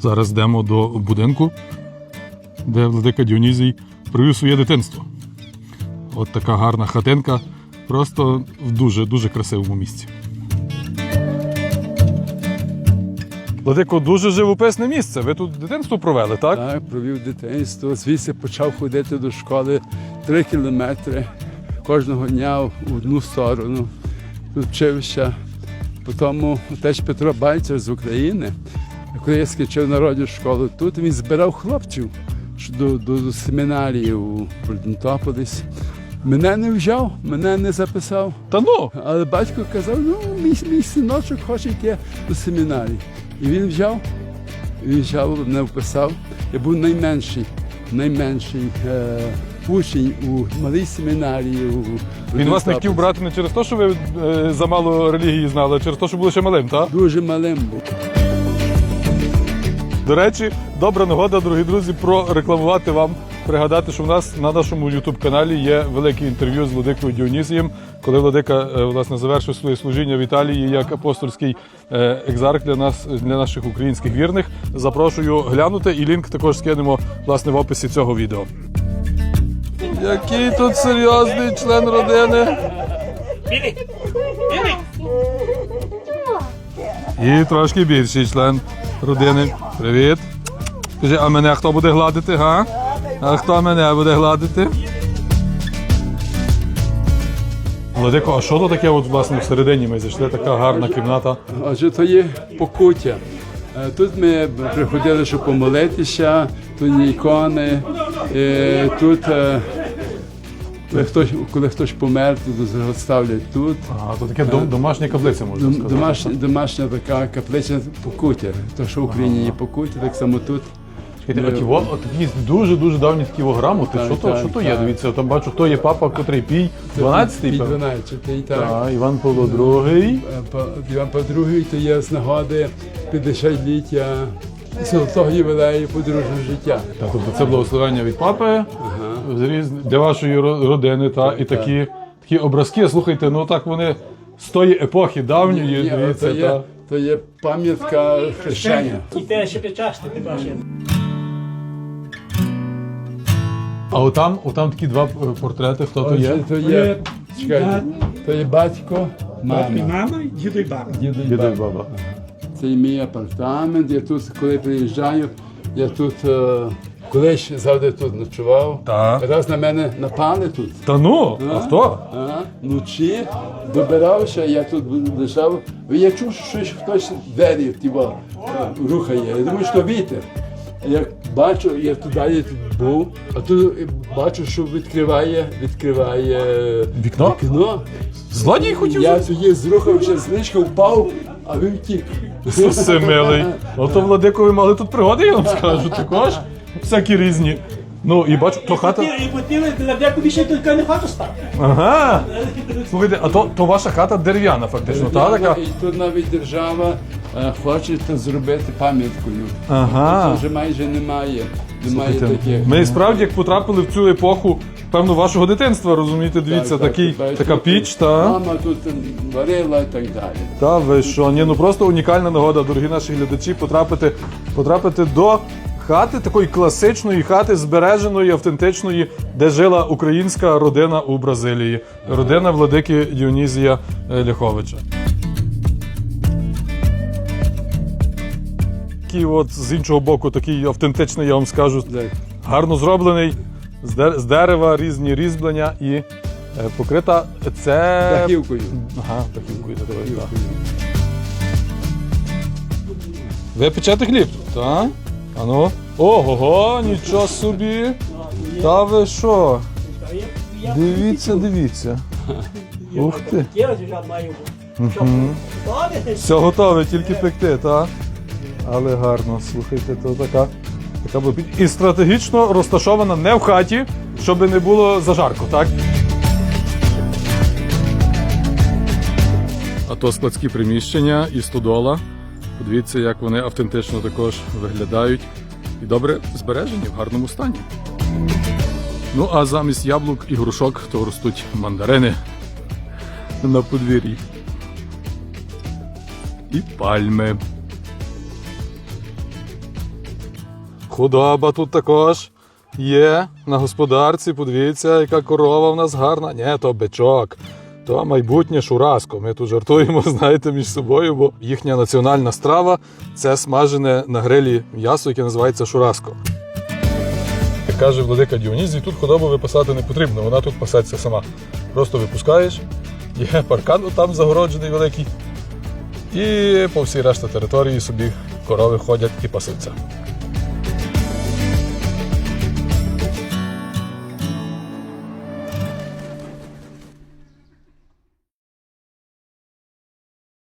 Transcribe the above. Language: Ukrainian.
Зараз йдемо до будинку, де владика Діонізій провів своє дитинство. От така гарна хатинка, просто в дуже дуже красивому місці. Владико, дуже живописне місце. Ви тут дитинство провели, так? Так, провів дитинство. Звідси почав ходити до школи три кілометри кожного дня в одну сторону. Тут вчився. Потім теж Петро Байцер з України. Коли я скінчив народну школу тут, він збирав хлопців до, до, до семінарії у Бродентополісі. Мене не взяв, мене не записав. Та ну! Але батько казав, ну, мій, мій синочок хоче йти до семінарії. І він взяв, він взяв, мене вписав. Я був найменший, найменший е, учень у малій семінарії. У, Він вас не хотів брати не через те, що ви е, замало релігії знали, а через те, що були ще малим, так? Дуже малим був. До речі, добра нагода, дорогі друзі, прорекламувати вам, пригадати, що в нас на нашому Ютуб-каналі є велике інтерв'ю з Владикою Діонісієм, коли Владика е, власне завершив своє служіння в Італії як апостольський е, екзарх для нас, для наших українських вірних. Запрошую глянути і лінк також скинемо власне в описі цього відео. Який тут серйозний член родини. І трошки більший член родини. Привіт. Скажи, а мене хто буде гладити, га? А хто мене буде гладити? Владико, а що то таке от, власне всередині? Ми зайшли така гарна кімната. Отже, то є покуття. Е, Тут ми приходили, щоб помолитися, тут є ікони, е, тут. Е, Коли хтось, коли хтось помер, то ставлять тут. А, то таке дом, домашня каплиця, можна Дом- сказати. Домашня, домашня така каплиця покуття. То, що в Україні є покуття, так само тут. Чекайте, а ті от такі дуже-дуже давні такі во грамоти. Так, Що то, так, що то є? так. Дивіться, там бачу, хто є папа, котрий пій. 12-й, Під певно? 12 і так. Так, Іван Павло II. Е, Іван Павло II, то є з нагоди 50-ліття золотого ювілею подружнього життя. Так, тобто це благословення від папи з різ- для вашої ро- родини, та, і такі, такі образки, слухайте, ну так вони з тої епохи давньої, Ні, дивіться, то, є, та. то є пам'ятка хрещення. І те ще причасти ти бачиш. А отам, отам такі два е, портрети, хто то є? Отже, То є, чекайте, то є батько, І мама, мама, і діду і баба. діду і баба. баба. Це є мій апартамент. Я тут, коли приїжджаю, я тут е, колись завжди тут ночував. Так. Раз на мене напали тут. Та ну, а хто? А, вночі добирався, я тут лежав. Я чув, що щось хтось двері тіво, рухає. Я думаю, що вітер. Я бачу, я туди був, а тут бачу, що відкриває, відкриває Вікно? вікно. Злодій хотів? Я тоді зрухався з ліжка, впав, а він втік. Сусе милий. Ото владикові мали тут пригоди, я вам скажу, також. Всякі різні. Ну, і бачу, то хата. І хотіли для деяку більше тільки не хату став. Ага. Слухайте, а то, то ваша хата дерев'яна, фактично, та така? І тут навіть держава е, хоче це зробити пам'яткою. Ага. Тут вже майже немає. Немає Слухайте, таких. Ми справді як потрапили в цю епоху, певно, вашого дитинства, розумієте, дивіться, Так, так, такий, тепер така тут піч, та. Мама тут варила і так далі. Та ви що? Ні, ну просто унікальна нагода, дорогі наші глядачі, потрапити, потрапити до хати, такої класичної хати, збереженої, автентичної, де жила українська родина у Бразилії. Родина владики Діонізія е, Ляховича. Такий от з іншого боку, такий автентичний, я вам скажу, гарно зроблений, з дерева різні різьблення і е, покрита це. Дахівкою. Ага, дахівкою так. Ви печете хліб? Так? А ну. Ого, нічого собі. Та ви що? Дивіться, дивіться. Ух ти. Все готове, тільки пекти, так? Але гарно, слухайте, то така. Така. І стратегічно розташована не в хаті, щоб не було зажарко, так? А то складські приміщення і стодола. Подивіться, як вони автентично також виглядають. І добре збережені в гарному стані. Ну а замість яблук і грушок то ростуть мандарини на подвір'ї. І пальми. Худоба тут також є на господарці. Подивіться, яка корова в нас гарна. Ні, то бичок. То майбутнє шураско. Ми тут жартуємо, знаєте, між собою, бо їхня національна страва це смажене на грилі м'ясо, яке називається шураско. Як каже владика Діонізій, тут худобу випасати не потрібно, вона тут пасеться сама. Просто випускаєш, є паркан там загороджений великий, і по всій решті території собі корови ходять і пасуться.